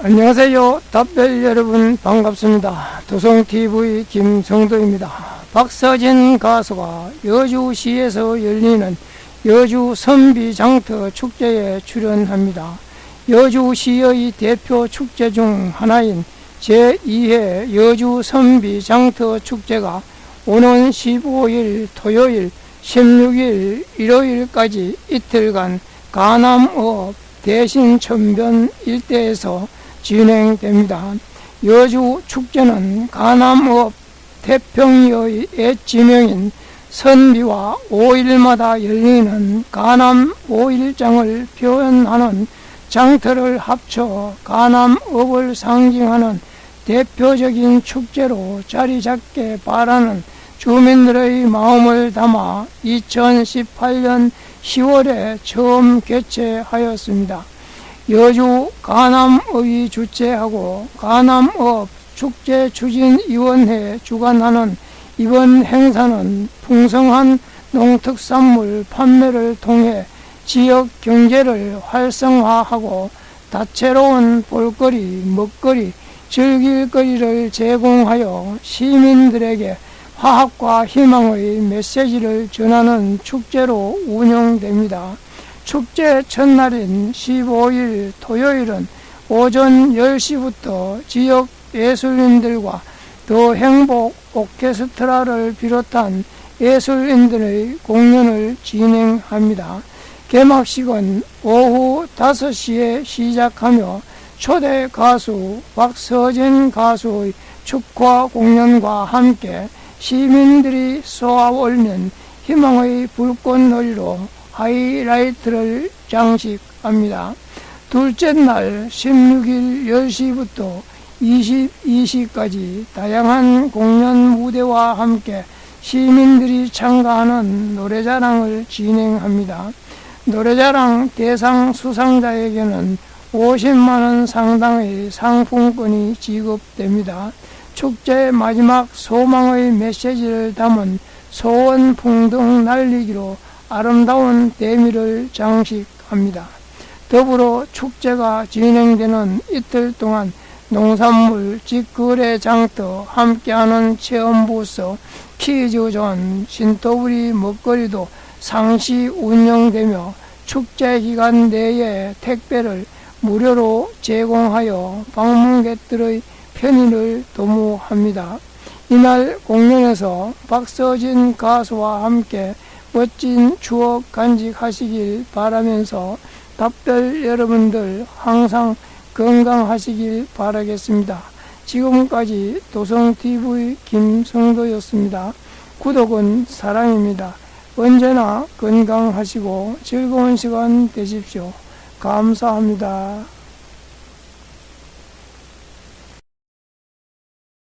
안녕하세요. 답별 여러분 반갑습니다. 도성TV 김성도입니다. 박서진 가수가 여주시에서 열리는 여주 선비장터 축제에 출연합니다. 여주시의 대표 축제 중 하나인 제2회 여주 선비장터 축제가 오는 15일 토요일, 16일 일요일까지 이틀간 가남읍 대신천변 일대에서 진행됩니다. 여주 축제는 가남읍 태평리의 옛 지명인 선비와 5일마다 열리는 가남 5일장을 표현하는 장터를 합쳐 가남읍을 상징하는 대표적인 축제로 자리 잡게 바라는 주민들의 마음을 담아 2018년 10월에 처음 개최하였습니다. 여주 가남읍이 주최하고 가남읍 축제추진위원회 주관하는 이번 행사는 풍성한 농특산물 판매를 통해 지역 경제를 활성화하고 다채로운 볼거리, 먹거리, 즐길거리를 제공하여 시민들에게 화합과 희망의 메시지를 전하는 축제로 운영됩니다. 축제 첫날인 15일 토요일은 오전 10시부터 지역 예술인들과 더 행복 오케스트라를 비롯한 예술인들의 공연을 진행합니다. 개막식은 오후 5시에 시작하며 초대 가수 박서진 가수의 축하 공연과 함께 시민들이 쏘아올린 희망의 불꽃놀이로 하이라이트를 장식합니다. 둘째 날 16일 10시부터 22시까지 다양한 공연 무대와 함께 시민들이 참가하는 노래자랑을 진행합니다. 노래자랑 대상 수상자에게는 50만원 상당의 상품권이 지급됩니다. 축제 마지막 소망의 메시지를 담은 소원 풍등 날리기로 아름다운 대미를 장식합니다. 더불어 축제가 진행되는 이틀 동안 농산물, 직거래 장터, 함께하는 체험부스, 퀴즈존, 신토부리 먹거리도 상시 운영되며 축제 기간 내에 택배를 무료로 제공하여 방문객들의 편의를 도모합니다. 이날 공연에서 박서진 가수와 함께 멋진 추억 간직하시길 바라면서 답별 여러분들 항상 건강하시길 바라겠습니다. 지금까지 도성TV 김성도였습니다. 구독은 사랑입니다. 언제나 건강하시고 즐거운 시간 되십시오. 감사합니다.